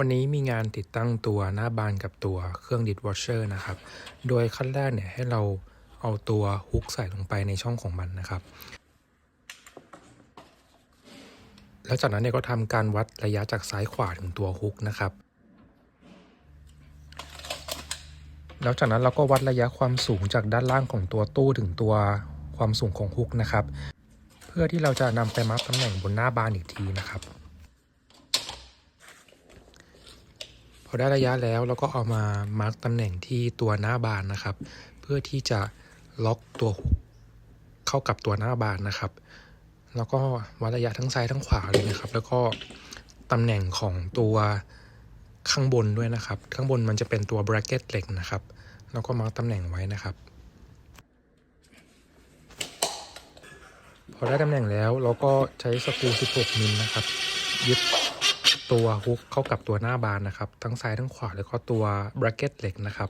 วันนี้มีงานติดตั้งตัวหน้าบานกับตัวเครื่องดิดวอชเชอร์นะครับ โดยขั้นแรกเนี่ยให้เราเอาตัวฮุกใส่ลงไปในช่องของมันนะครับ แล้วจากนั้นเนี่ยก็ทำการวัดระยะจากซ้ายขวาถึงตัวฮุกนะครับ แล้วจากนั้นเราก็วัดระยะความสูงจากด้านล่างของตัวตู้ถึงตัวความสูงของฮุกนะครับ เพื่อที่เราจะนำไปมัดตำแหน่งบนหน้าบานอีกทีนะครับ พอได้ระยะแล้วเราก็เอามามาร์กตำแหน่งที่ตัวหน้าบานนะครับ เพื่อที่จะล็อกตัวฮุกเข้ากับตัวหน้าบานนะครับ แล้วก็วัดระยะทั้งซ้ายทั้งขวาเลยนะครับ แล้วก็ตำแหน่งของตัวข้างบนด้วยนะครับ ข้างบนมันจะเป็นตัว bracket เหล็กนะครับ แล้วก็มาร์กตำแหน่งไว้นะครับ พอได้ตำแหน่งแล้วเราก็ใช้สกรู16มิลนะครับยึด ตัวฮุกเข้ากับตัวหน้าบานนะครับ ทั้งซ้ายทั้งขวาแล้วก็ตัวบรอกเก็ตเหล็กนะครับ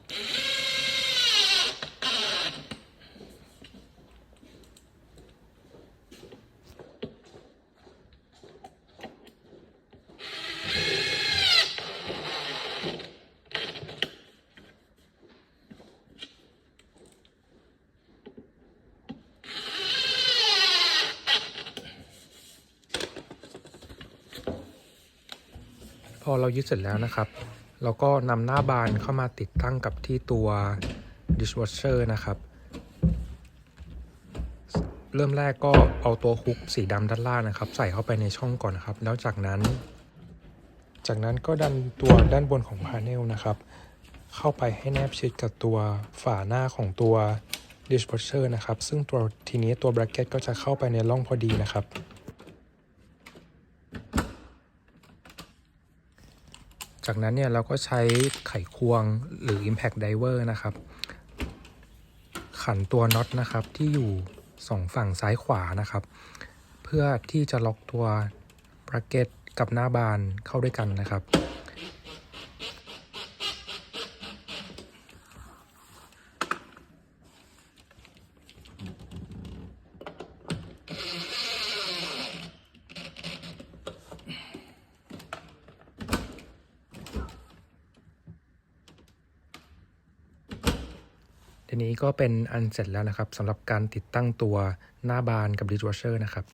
อเรายึดเสร็จแล้วนะครับ เราก็นำหน้าบานเข้ามาติดตั้งกับที่ตัว dishwasher นะครับ เริ่มแรกก็เอาตัวฮุกสีดำด้านล่างนะครับ ใส่เข้าไปในช่องก่อนนะครับ แล้วจากนั้น จากนั้นก็ดันตัวด้านบนของพาเนลนะครับ เข้าไปให้แนบชิดกับตัวฝาหน้าของตัว dishwasher นะครับ ซึ่งตัวทีนี้ตัว bracket ก็จะเข้าไปในร่องพอดีนะครับ จากนั้นเนี่ยเราก็ใช้ไขควงหรือ Impact Diver นะครับ ขันตัวน็อตนะครับที่อยู่สองฝั่งซ้ายขวานะครับ เพื่อที่จะล็อกตัวบราเก็ตกับหน้าบานเข้าด้วยกันนะครับ ทีนี้ก็เป็นอันเสร็จแล้วนะครับสำหรับการติดตั้งตัวหน้าบานกับดิสวอชเชอร์นะครับ